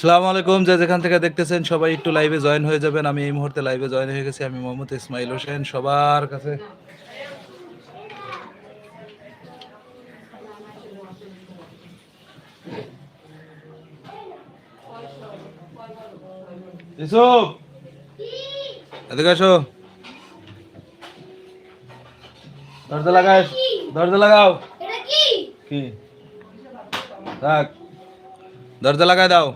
সালামু আলাইকুম, যে যেখান থেকে দেখতেছেন সবাই একটু লাইভে জয়েন হয়ে যাবেন। আমি এই মুহূর্তে লাইভে জয়েন হয়ে গেছি, আমি মোহাম্মদ ইসমাইল হোসেন, সবার কাছে। দরজা লাগাও দরজা লাগাও। কি? থাক। দরজা লাগাই দাও।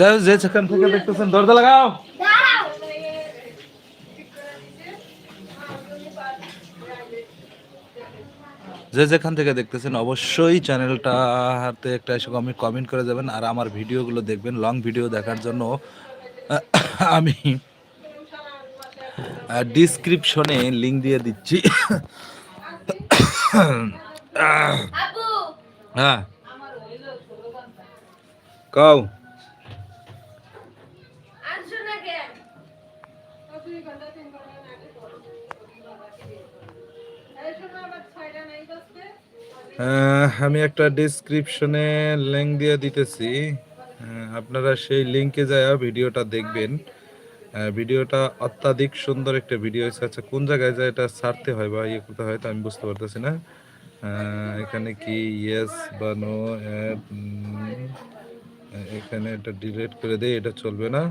যাও, যে সেখান থেকে দেখতেছেন, দরজা লাগাও। যে যেখান থেকে দেখতেছেন, অবশ্যই চ্যানেলটাতে একটা এসে আমি কমেন্ট করে যাবেন, আর আমার ভিডিওগুলো দেখবেন, লং ভিডিও দেখার জন্য আমি ডিসক্রিপশনে লিংক দিয়ে দিচ্ছি। হ্যাঁ। কও। আমি একটা ডিসক্রিপশনে লিঙ্ক দিয়ে দিতেছি। আপনারা সেই লিঙ্কে যায় ভিডিওটা দেখবেন। ভিডিওটা অত্যাধিক সুন্দর একটা ভিডিও হয়েছে। আচ্ছা কোন জায়গায় যায় এটা ছাড়তে হয় বা ইয়ে করতে হয় তো আমি বুঝতে পারতেছি না। এখানে কি ইয়েস বা নো এখানে এটা ডিলিট করে দেয় এটা চলবে না।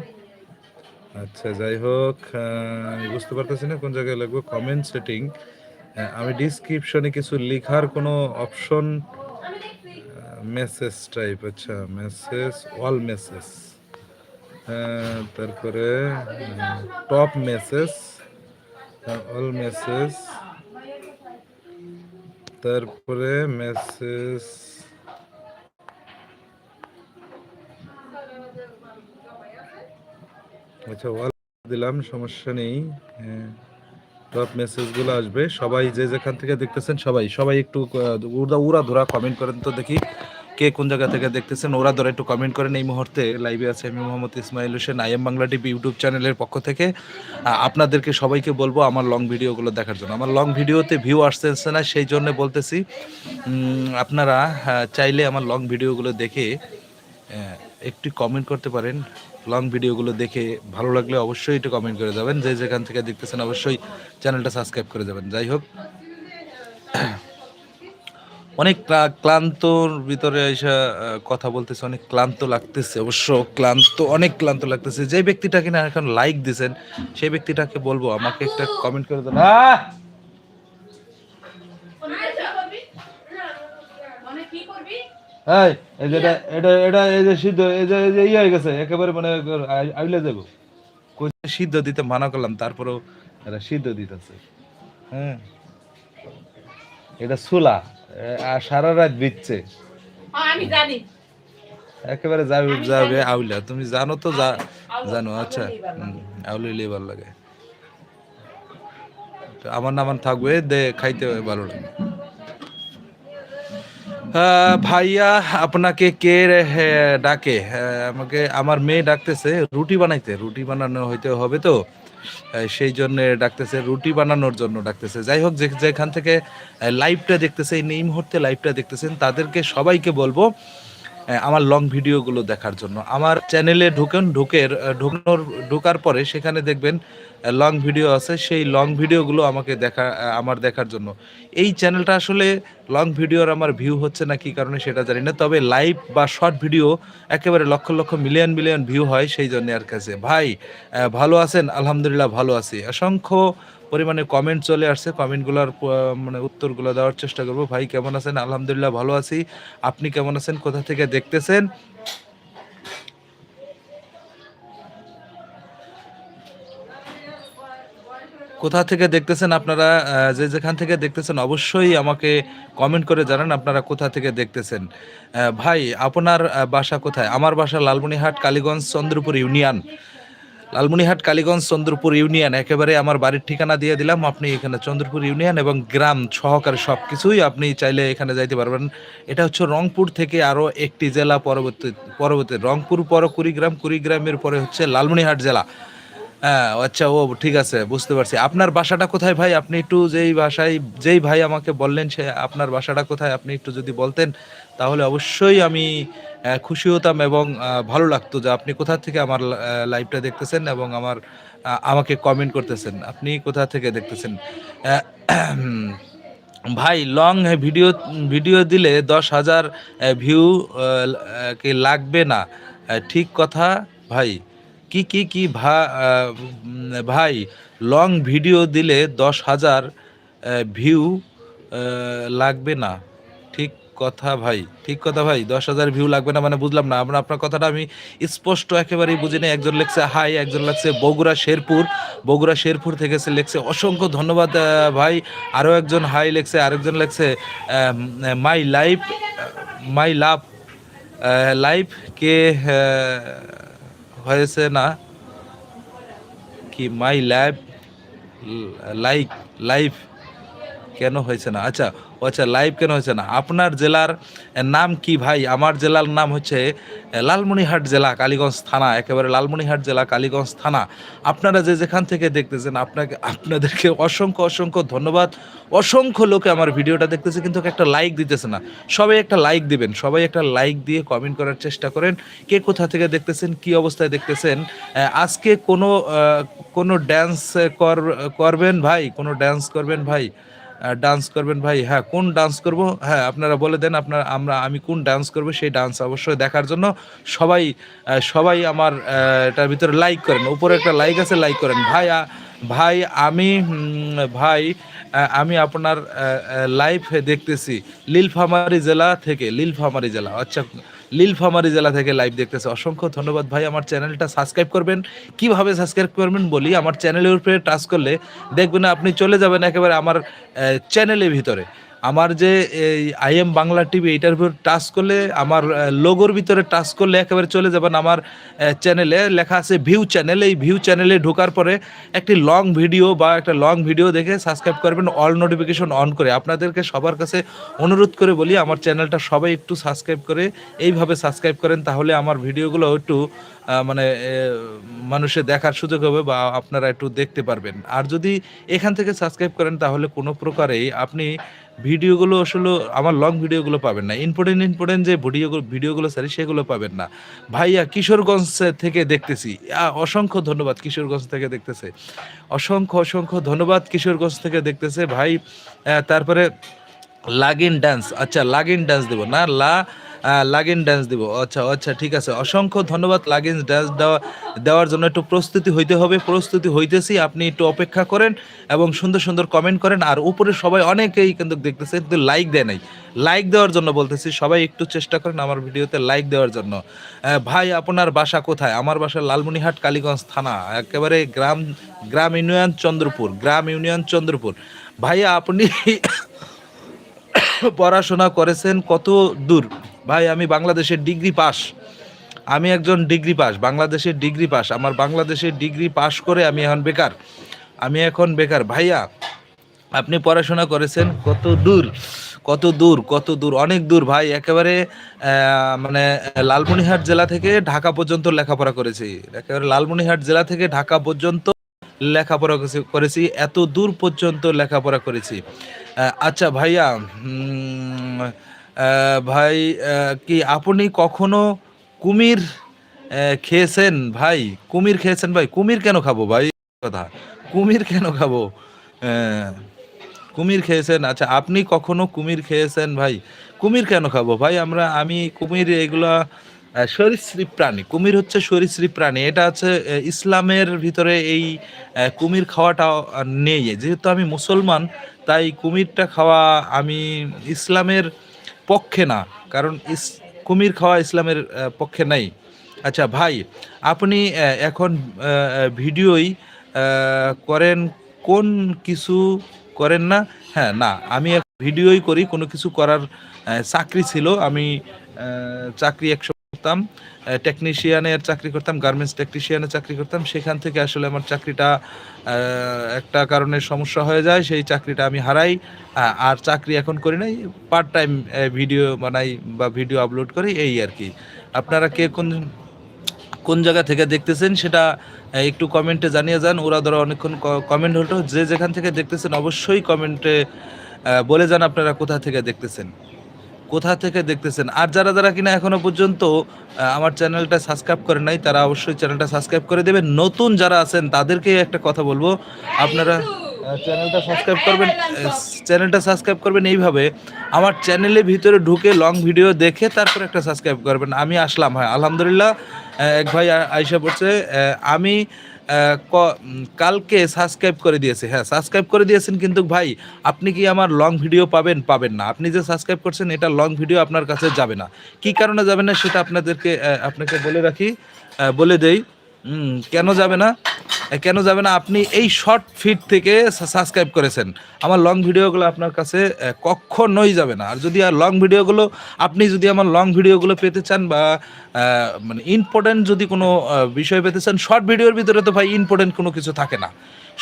আচ্ছা যাই হোক বুঝতে পারতেছি না কোন জায়গায় লাগবে। কমেন্ট সেটিং আমি ডিসক্রিপশনে কিছু লেখার কোনো অপশন মেসেজ টাইপ আচ্ছা মেসেজ অল মেসেজ তারপরে টপ মেসেজ অল মেসেজ তারপরে মেসেজ আচ্ছা অল দিলাম, সমস্যা নেই হ্যাঁ টপ মেসেজগুলো আসবে, সবাই যে যেখান থেকে দেখতেছেন সবাই সবাই একটু উড়া উড়া ধরা কমেন্ট করেন তো দেখি। কে কোন জায়গা থেকে দেখতেছেন, ওরা ধরে একটু কমেন্ট করেন। এই মুহূর্তে লাইভে আছে আমি Mohammad Ismail Hossain I am Bangla TV YouTube চ্যানেলের পক্ষ থেকে। আপনাদেরকে সবাইকে বলব আমার লং ভিডিওগুলো দেখার জন্য। আমার লং ভিডিওতে ভিউ আসতেছে না, সেই জন্য বলতেছি আপনারা চাইলে আমার লং ভিডিওগুলো দেখে একটু কমেন্ট করতে পারেন। লং ভিডিওগুলো দেখে ভালো লাগলে অবশ্যই একটু কমেন্ট করে যাবেন। যে যেখান থেকে দেখতেছেন অবশ্যই চ্যানেলটা সাবস্ক্রাইব করে যাবেন। যাই হোক অনেক ক্লা- ক্লান্তর ভিতরে এসে কথা বলতেছে, অনেক ক্লান্ত লাগতেছে। অবশ্য ক্লান্ত, অনেক ক্লান্ত লাগতেছে। যে ব্যক্তিটা কিনা এখন লাইক দিছেন, সেই ব্যক্তিটাকে বলব, আমাকে একটা কমেন্ট করে দেন! এই এই যে এটা এটা এই যে সিদ্ধ, এই যে এই যে ইয়ে হয়ে গেছে, একেবারে মানে আই- আইলে যাব। সিদ্ধ দিতে মানা করলাম, তারপরেও এটা সিদ্ধ দিতেছে। হ্যাঁ। এটা সুলা। আর সারা রাত বিচ্ছে। আমি জানি। একেবারে যাবে যাবে আউলা তুমি জানো তো জানো আচ্ছা। আউলে লেবার লাগে। আমার নামান থাকবে দে খাইতে ভালো লাগে। ভাইয়া আপনাকে কে রে- ডাকে? আমাকে আমার মেয়ে ডাকতেছে রুটি বানাইতে। রুটি বানানো হইতে হবে তো। সেই জন্য ডাকতেছে, রুটি বানানোর জন্য ডাকতেছে। যাই হোক যেখান থেকে লাইভটা দেখতেছে, এই এই মুহূর্তে লাইভটা দেখতেছেন, তাদেরকে সবাইকে বলব আমার লং ভিডিওগুলো দেখার জন্য। আমার চ্যানেলে ঢুকেন ঢুকের ঢুকানোর, ঢোকার পরে সেখানে দেখবেন লং ভিডিও আছে, সেই লং ভিডিওগুলো আমাকে দেখা আমার দেখার জন্য। এই চ্যানেলটা আসলে লং ভিডিওর আমার ভিউ হচ্ছে না কি কারণে সেটা জানি না, তবে লাইভ বা শর্ট ভিডিও একেবারে lakh lakh million million view হয় সেই জন্য আর কাছে। ভাই ভালো আছেন? আলহামদুলিল্লাহ ভালো আছি। অসংখ্য পরিমাণে কমেন্ট চলে আসছে কমেন্টগুলোর মানে উত্তরগুলো দেওয়ার চেষ্টা করব। ভাই, কেমন আছেন? আলহামদুলিল্লাহ ভালো আছি। আপনি কেমন আছেন? কোথা থেকে দেখতেছেন? কোথা থেকে দেখতেছেন আপনারা যে যেখান থেকে দেখতেছেন অবশ্যই আমাকে কমেন্ট করে জানান আপনারা কোথা থেকে দেখতেছেন। ভাই, আপনার বাসা কোথায়? আমার বাসা লালমনিহাট কালীগঞ্জ, চন্দ্রপুর ইউনিয়ন। লালমনিহাট কালীগঞ্জ, চন্দ্রপুর ইউনিয়ন, একেবারে আমার বাড়ির ঠিকানা দিয়ে দিলাম। আপনি এখানে চন্দ্রপুর ইউনিয়ন এবং গ্রাম সহকারে সব কিছুই আপনি চাইলে এখানে যাইতে পারবেন। এটা হচ্ছে রংপুর থেকে আরও একটি জেলা পরবর্তী পরবর্তী, রংপুর পর কুড়িগ্রাম, কুড়িগ্রামের পরে হচ্ছে লালমনিহাট জেলা। হ্যাঁ আচ্ছা ও ঠিক আছে, বুঝতে পারছি। আপনার বাসাটা কোথায় ভাই? আপনি একটু যেই ভাষায় যেই ভাই আমাকে বললেন সে আপনার বাসাটা কোথায়, আপনি একটু যদি বলতেন, তাহলে অবশ্যই আমি খুশি হতাম এবং ভালো লাগতো যে আপনি কোথা থেকে আমার লাইভটা দেখতেছেন এবং আমার আমাকে কমেন্ট করতেছেন। আপনি কোথা থেকে দেখতেছেন? ভাই লং ভিডিও ভিডিও দিলে দশ হাজার ভিউ কি লাগবে না। ঠিক কথা, ভাই। কি কি কি ভাই লং ভিডিও দিলে দশ হাজার ভিউ লাগবে না। ঠিক কথা ভাই, ঠিক কথা ভাই, দশ হাজার ভিউ লাগবে না মানে বুঝলাম না। আমরা, আপনার কথাটা আমি স্পষ্ট একেবারেই বুঝি না একজন লেখছে হাই একজন লেখছে বগুড়া শেরপুর। বগুড়া শেরপুর থেকে সে লেখছে, অসংখ্য ধন্যবাদ ভাই। আরও একজন হাই লেখছে, আরেকজন লেখছে my life my love life কে হয়েছে না কি মাই ল্যাব লাইক লাইফ কেন হয়েছে না? আচ্ছা আচ্ছা লাইভ কেন হয়েছে না? আপনার জেলার নাম কি ভাই? আমার জেলার নাম হচ্ছে লালমনিহাট জেলা, কালীগঞ্জ থানা, একেবারে লালমনিহাট জেলা, কালীগঞ্জ থানা। আপনারা যে যেখান থেকে দেখতেছেন, আপনাকে, আপনাদেরকে অসংখ্য অসংখ্য ধন্যবাদ। অসংখ্য লোকে আমার ভিডিওটা দেখতেছে, কিন্তু একটা লাইক দিতেছে না। সবাই একটা লাইক দিবেন, সবাই একটা লাইক দিয়ে কমেন্ট করার চেষ্টা করেন। কে কোথা থেকে দেখতেছেন, কি অবস্থায় দেখতেছেন? আজকে কোনো কোনো ড্যান্স কর, করবেন ভাই? কোনো ড্যান্স করবেন ভাই? ডান্স করবেন ভাই। হ্যাঁ কোন ডান্স করব? হ্যাঁ আপনারা বলে দেন আপনার, আমরা, আমি কোন ডান্স করব সেই ডান্স অবশ্যই দেখার জন্য সবাই সবাই আমার এটার ভিতরে লাইক করেন। উপরে একটা লাইক আছে লাইক করেন। ভাই ভাই, আমি ভাই আমি আপনার লাইভ দেখতেছি। লীলফামারী জেলা থেকে লীলফামারী জেলা। আচ্ছা লীলফামারী জেলা থেকে লাইভ দেখতেছে। অসংখ্য ধন্যবাদ ভাই, আমার চ্যানেলটা সাবস্ক্রাইব করবেন। কীভাবে সাবস্ক্রাইব করবেন বলি, আমার চ্যানেলের উপরে টাচ করলে দেখবেন আপনি চলে যাবেন একেবারে আমার চ্যানেলের ভিতরে। আমার যে এই আই এম বাংলা টিভি এইটার উপর টাচ করলে, আমার লোগোর ভিতরে টাচ করলে একেবারে চলে যাবেন আমার চ্যানেলে লেখা আছে ভিউ চ্যানেল এই ভিউ চ্যানেলে ঢোকার পরে একটি লং ভিডিও বা একটা লং ভিডিও দেখে সাবস্ক্রাইব করবেন অল নোটিফিকেশন অন করে। আপনাদেরকে সবার কাছে অনুরোধ করে বলি, আমার চ্যানেলটা সবাই একটু সাবস্ক্রাইব করে, এইভাবে সাবস্ক্রাইব করেন, তাহলে আমার ভিডিওগুলো একটু মানে এ, মানুষের দেখার সুযোগ হবে বা আপনারা একটু দেখতে পারবেন। আর যদি এখান থেকে সাবস্ক্রাইব করেন তাহলে কোনো প্রকারেই আপনি ভিডিওগুলো আসলে আমার লং ভিডিওগুলো পাবেন না। ইম্পর্টেন্ট ইম্পর্টেন্ট যে ভিডিওগুলো ভিডিওগুলো সারি সেগুলো পাবেন না। ভাইয়া কিশোরগঞ্জ থেকে দেখতেছি। অসংখ্য ধন্যবাদ কিশোরগঞ্জ থেকে দেখতেছে। অসংখ্য অসংখ্য ধন্যবাদ কিশোরগঞ্জ থেকে দেখতেছে। ভাই তারপরে লাগিন ডান্স আচ্ছা লাগিন ডান্স দেবো না, লা লাগিন ডান্স দিব আচ্ছা আচ্ছা ঠিক আছে। অসংখ্য ধন্যবাদ লাগিন ডান্স দেওয়া, দেওয়ার জন্য, একটু প্রস্তুতি হইতে হবে, প্রস্তুতি হইতেছি, আপনি একটু অপেক্ষা করেন এবং সুন্দর সুন্দর কমেন্ট করেন, আর উপরে সবাই অনেকেই কিন্তু দেখতেছে, কিন্তু লাইক দেয় নাই। লাইক দেওয়ার জন্য বলতেছি, সবাই একটু চেষ্টা করেন আমার ভিডিওতে লাইক দেওয়ার জন্য। ভাই, আপনার বাসা কোথায়? আমার বাসা লালমনিহাট, কালীগঞ্জ থানা, একেবারে গ্রাম গ্রাম ইউনিয়ন চন্দ্রপুর, গ্রাম ইউনিয়ন চন্দ্রপুর। ভাইয়া, আপনি পড়াশোনা করেছেন কত দূর? ভাই, আমি বাংলাদেশের ডিগ্রি পাস। আমি একজন ডিগ্রি পাস, বাংলাদেশের ডিগ্রি পাস। আমার বাংলাদেশের ডিগ্রি পাস করে আমি এখন বেকার। আমি এখন বেকার। ভাইয়া, আপনি পড়াশোনা করেছেন কত দূর? কত দূর? কত দূর? অনেক দূর, ভাই। একেবারে মানে লালমনিহাট জেলা থেকে ঢাকা পর্যন্ত লেখাপড়া করেছি। একেবারে লালমনিহাট জেলা থেকে ঢাকা পর্যন্ত লেখাপড়া করেছি- এত দূর পর্যন্ত লেখাপড়া করেছি। আচ্ছা ভাইয়া ভাই কি আপনি কখনো কুমির খেয়েছেন? ভাই, কুমির খেয়েছেন ভাই, কুমির কেন খাব ভাই? কথা, কুমির কেন খাব? কুমির খেয়েছেন? আচ্ছা আপনি কখনো কুমির খেয়েছেন ভাই? কুমির কেন খাব? ভাই, আমরা, আমি কুমির এগুলা সরীসৃপ প্রাণী। কুমির হচ্ছে সরীসৃপ প্রাণী। এটা হচ্ছে ইসলামের ভিতরে এই কুমির খাওয়াটা নেই। যেহেতু আমি মুসলমান, তাই কুমিরটা খাওয়া আমি ইসলামের পক্ষে না। কারণ ইস, কুমির খাওয়া ইসলামের পক্ষে নাই। আচ্ছা ভাই, আপনি এখন ভিডিওই করেন কোন কিছু করেন না? হ্যাঁ না, আমি ভিডিওই করি। কোনো কিছু করার চাকরি ছিল। আমি চাকরি একশো করতাম টেকনিশিয়ানের চাকরি করতাম গার্মেন্টস টেকনিশিয়ানের চাকরি করতাম, সেখান থেকে আসলে আমার চাকরিটা একটা কারণে সমস্যা হয়ে যায়, সেই চাকরিটা আমি হারাই আর চাকরি এখন করি নাই পার্ট টাইম ভিডিও বানাই বা ভিডিও আপলোড করি, এই আর কি। আপনারা কে কোন কোন জায়গা থেকে দেখতেছেন সেটা একটু কমেন্টে জানিয়ে যান, ওরা ধরো অনেকক্ষণ কমেন্ট হলো, যে যেখান থেকে দেখতেছেন অবশ্যই কমেন্টে বলে যান আপনারা কোথা থেকে দেখতেছেন। কোথা থেকে দেখতেছেন? আর যারা যারা কিনা এখনও পর্যন্ত আমার চ্যানেলটা সাবস্ক্রাইব করে নাই, তারা অবশ্যই চ্যানেলটা সাবস্ক্রাইব করে দেবেন। নতুন যারা আছেন তাদেরকে একটা কথা বলব। আপনারা চ্যানেলটা সাবস্ক্রাইব করবেন চ্যানেলটা সাবস্ক্রাইব করবেন এইভাবে। আমার চ্যানেলের ভিতরে ঢুকে লং ভিডিও দেখে তারপর একটা সাবস্ক্রাইব করবেন। আমি আসলাম হ্যাঁ আলহামদুলিল্লাহ এক ভাই আইসা পড়ছে আমি কালকে সাবস্ক্রাইব করে দিয়েছে। হ্যাঁ সাবস্ক্রাইব করে দিয়েছেন কিন্তু ভাই, আপনি কি আমার লং ভিডিও পাবেন? পাবেন না। আপনি যে সাবস্ক্রাইব করছেন, এটা লং ভিডিও আপনার কাছে যাবে না। কি কারণে যাবে না সেটা আপনাদেরকে আপনাকে বলে রাখি বলে দেই। উম, কেন যাবে না? কেন যাবে না? আপনি এই শর্ট ফিড থেকে সাবস্ক্রাইব করেছেন। আমার লং ভিডিওগুলো আপনার কাছে কখনোই যাবে না। আর যদি আর লং ভিডিওগুলো আপনি যদি আমার লং ভিডিওগুলো পেতে চান বা মানে ইম্পর্টেন্ট যদি কোনো বিষয় পেতে চান শর্ট ভিডিওর ভিতরে তো ভাই ইম্পর্টেন্ট কোনো কিছু থাকে না।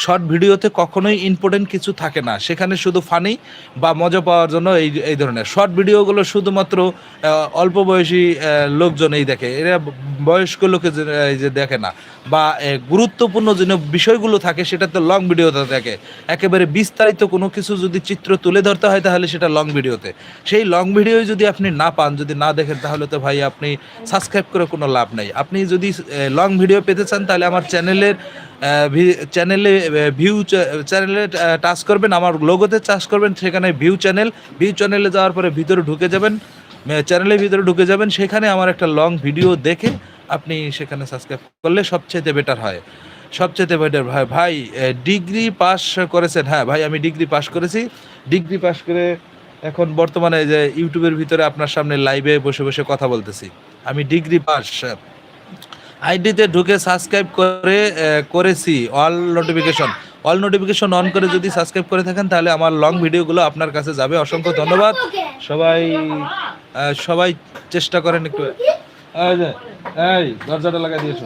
শর্ট ভিডিওতে কখনোই ইম্পর্টেন্ট কিছু থাকে না। সেখানে শুধু ফানি বা মজা পাওয়ার জন্য এই এই ধরনের। শর্ট ভিডিওগুলো শুধুমাত্র অল্প বয়সী আহ, লোকজন এই দেখে। এরা বয়স্ক লোকে যে দেখে না। বা গুরুত্বপূর্ণ যে বিষয়গুলো থাকে সেটা তো লং ভিডিওতে থাকে একেবারে বিস্তারিত কোনো কিছু যদি চিত্র তুলে ধরতে হয় তাহলে সেটা লং ভিডিওতে। সেই লং ভিডিও যদি আপনি না পান যদি না দেখেন তাহলে তো ভাই আপনি সাবস্ক্রাইব করে কোনো লাভ নাই। আপনি যদি লং ভিডিও পেতে চান তাহলে আমার চ্যানেলের চ্যানেলে ভিউ চ্যানেলে টাচ করবেন, আমার লোগোতে টাচ করবেন, সেখানে ভিউ চ্যানেল ভিউ চ্যানেলে যাওয়ার পরে ভিতরে ঢুকে যাবেন চ্যানেলের ভিতরে ঢুকে যাবেন, সেখানে আমার একটা লং ভিডিও দেখে আপনি সেখানে সাবস্ক্রাইব করলে সবচেয়ে বেটার হয়। সবচেয়ে বেটার ভাই ভাই ডিগ্রি পাস করেছেন। হ্যাঁ ভাই, আমি ডিগ্রি পাস করেছি। ডিগ্রি পাস করে এখন বর্তমানে যে ইউটিউবের ভিতরে আপনার সামনে লাইভে বসে বসে কথা বলতেছি। আমি ডিগ্রি পাস আইডিতে ঢুকে সাবস্ক্রাইব করে করেছি all notification all notification on করে যদি সাবস্ক্রাইব করে থাকেন তাহলে আমার লং ভিডিওগুলো আপনার কাছে যাবে। অসংখ্য ধন্যবাদ। সবাই সবাই চেষ্টা করেন একটু। এই দরজাটা লাগাই দিয়েছ।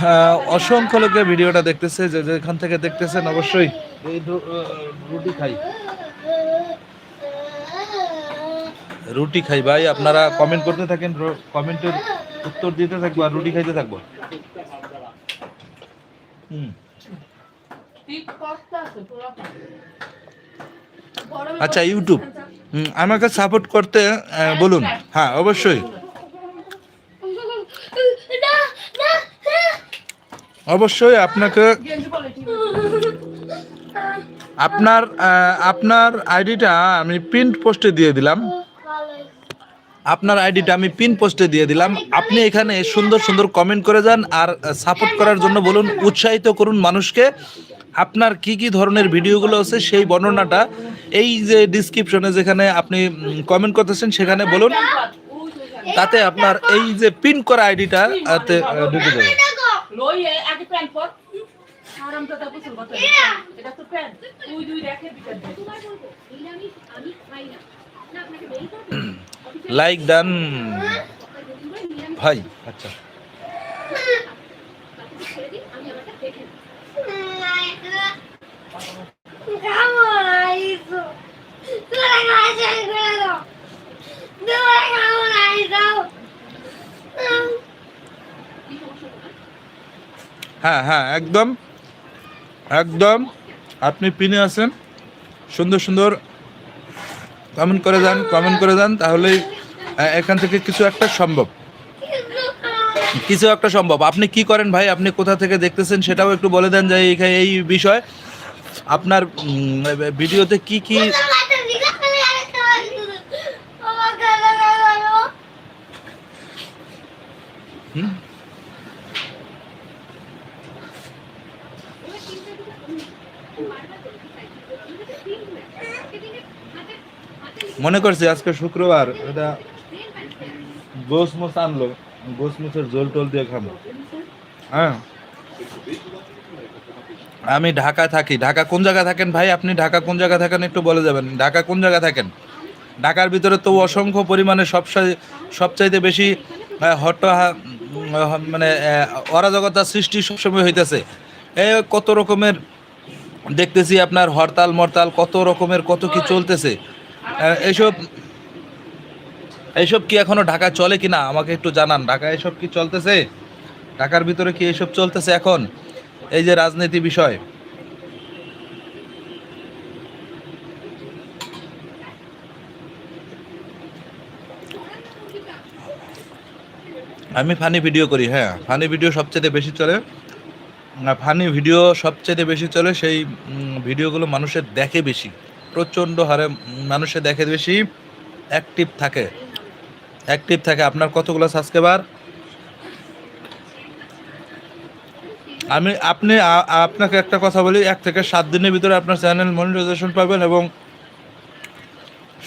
হ্যাঁ, অসংখ্য লোকে ভিডিওটা দেখতেছে যে যেখান থেকে দেখতেছেন অবশ্যই। এই রুটি খাই। রুটি খাই। ভাই, আপনারা কমেন্ট করতে থাকেন কমেন্টের উত্তর দিতে থাকব আর রুটি খাইতে থাকব। হুম। আচ্ছা ইউটিউব আমাকে সাপোর্ট করতে বলুন। হ্যাঁ অবশ্যই। অবশ্যই আপনাকে আপনার আপনার আইডিটা আমি প্রিন্ট পোস্টে দিয়ে দিলাম। আপনার আইডিটা আমি পিন পোস্টে দিয়ে দিলাম। আপনি এখানে সুন্দর সুন্দর কমেন্ট করে যান আর সাপোর্ট করার জন্য বলুন, উৎসাহিত করুন মানুষকে। আপনার কি কি ধরনের ভিডিওগুলো আছে সেই বর্ণনাটা এই যে ডিসক্রিপশনে যেখানে আপনি কমেন্ট করতেছেন, সেখানে বলুন। তাতে আপনার এই যে পিন করা আইডিটা ঢুকে যাবে। এটা তো প্যান্ট। তুই দুই রেখে দিতে দে আমি আমি খাই না লাইক ডান ভাই আচ্ছা। দিন হ্যাঁ হ্যাঁ একদম একদম। আপনি পিনে আছেন। সুন্দর সুন্দর কমেন্ট করে যান কমেন্ট করে যান, তাহলেই এখান থেকে কিছু একটা সম্ভব। কিছু একটা সম্ভব। আপনি কি করেন ভাই? আপনি কোথা থেকে দেখতেছেন সেটাও একটু বলে দেন যে এই এই বিষয়। আপনার ভিডিওতে কি কি হুম? মনে করছি আজকে শুক্রবার এটা গোস আনলো গোস মোসের জোল টোল দিয়ে খাব। হ্যাঁ। আমি ঢাকা থাকি। ঢাকা কোন জায়গায় থাকেন ভাই? আপনি ঢাকা কোন জায়গায় থাকেন একটু বলে যাবেন। ঢাকা কোন জায়গায় থাকেন? ঢাকার ভিতরে তো অসংখ্য পরিমাণে সব সবচাইতে বেশি আহ, হট মানে আহ, অরাজকতার সৃষ্টি সবসময় হইতেছে। এ কত রকমের দেখতেছি আপনার হরতাল মরতাল কত রকমের কত কি চলতেছে। এইসব এইসব কি এখনও ঢাকা চলে কিনা? আমাকে একটু জানান। ঢাকা এসব কি চলতেছে? ঢাকার ভিতরে কি এসব চলতেছে এখন? এই যে রাজনীতি বিষয়। আমি ফানি ভিডিও করি হ্যাঁ। ফানি ভিডিও সবচেয়ে বেশি চলে। ফানি ভিডিও সবচেয়ে বেশি চলে সেই ভিডিওগুলো মানুষের দেখে বেশি। প্রচণ্ড হারে মানুষে দেখে বেশি অ্যাক্টিভ থাকে। অ্যাক্টিভ থাকে। আপনার কতগুলো সাবস্ক্রাইবার আমি, আপনি আপনাকে একটা কথা বলি, এক থেকে সাত দিনের ভিতরে আপনার চ্যানেল মনিটাইজেশন পাবেন এবং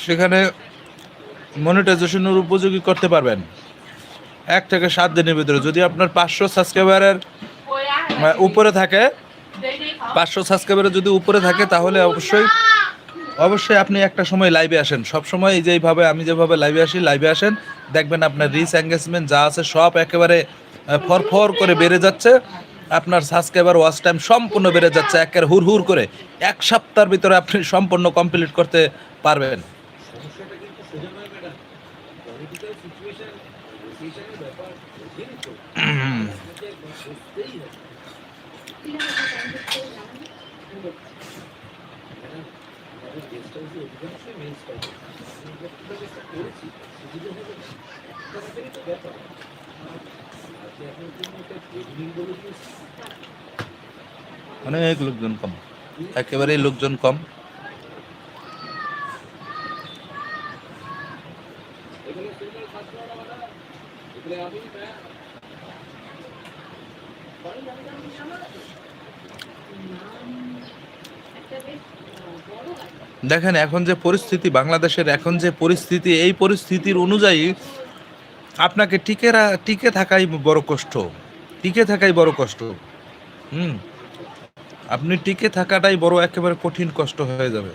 সেখানে মনিটাইজেশনের উপযোগী করতে পারবেন। এক থেকে সাত দিনের ভিতরে। যদি আপনার পাঁচশো সাবস্ক্রাইবারের উপরে থাকে। পাঁচশো সাবস্ক্রাইবারের যদি উপরে থাকে, তাহলে অবশ্যই অবশ্যই আপনি একটা সময় লাইভে আসেন। সব সময় এই যেভাবে আমি যেভাবে লাইভে আসি লাইভে আসেন, দেখবেন আপনার রিচ এঙ্গেজমেন্ট যা আছে সব একেবারে ফর ফর করে বেড়ে যাচ্ছে। আপনার সাবস্ক্রাইবার ওয়াচ টাইম সম্পূর্ণ বেড়ে যাচ্ছে একের হুর হুর করে। এক সপ্তাহের ভিতরে আপনি সম্পূর্ণ কমপ্লিট করতে পারবেন। অনেক লোকজন কম। একেবারেই লোকজন কম। দেখেন, এখন যে পরিস্থিতি, বাংলাদেশের এখন যে পরিস্থিতি, এই পরিস্থিতির অনুযায়ী আপনাকে টিকে টিকে থাকাই বড় কষ্ট। টিকে থাকাই বড় কষ্ট। হুম। আপনি টিকে থাকাটাই বড় একেবারে কঠিন কষ্ট হয়ে যাবে।